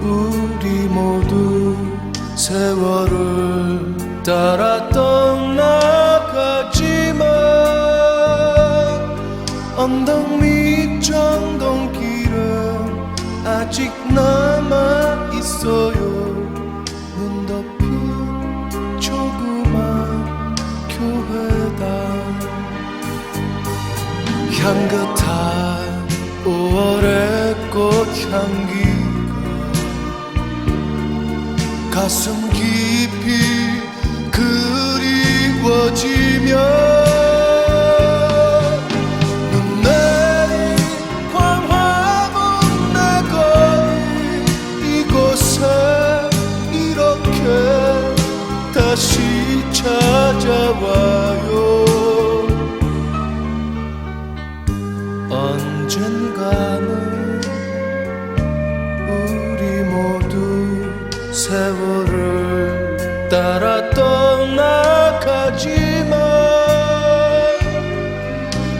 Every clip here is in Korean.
우리 모두 세월을 따라 떠나가지만 언덕 밑 정동길은 아직 남아 있어요. 눈 덮인 조그만 교회당 향긋한 5월의 꽃향기 가 가슴 깊이 그리워지며 다시 찾아와요. 언젠가는 세월을 따라 떠나가지만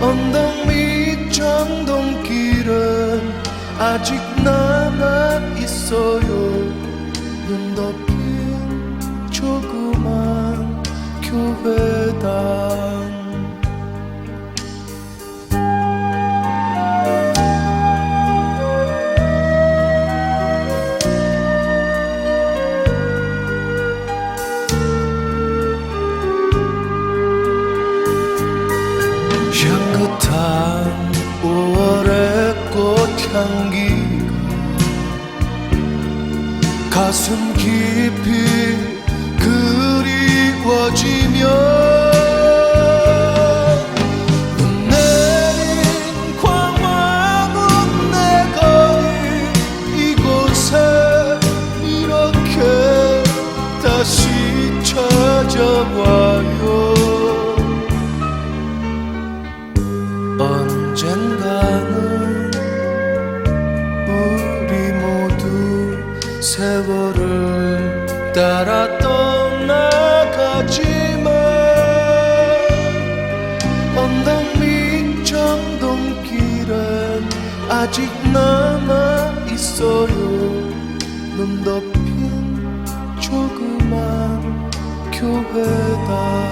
언덕 밑 정동길은 아직 남아 있어요. 눈 덮인 조그만 교회당 5월의 꽃향기가 가슴 깊이 그리워지며 찾아와요 세월을 따라 떠나가지만 언덕 밑 정동길은 아직 남아 있어요. 눈 덮인 조그만 교회당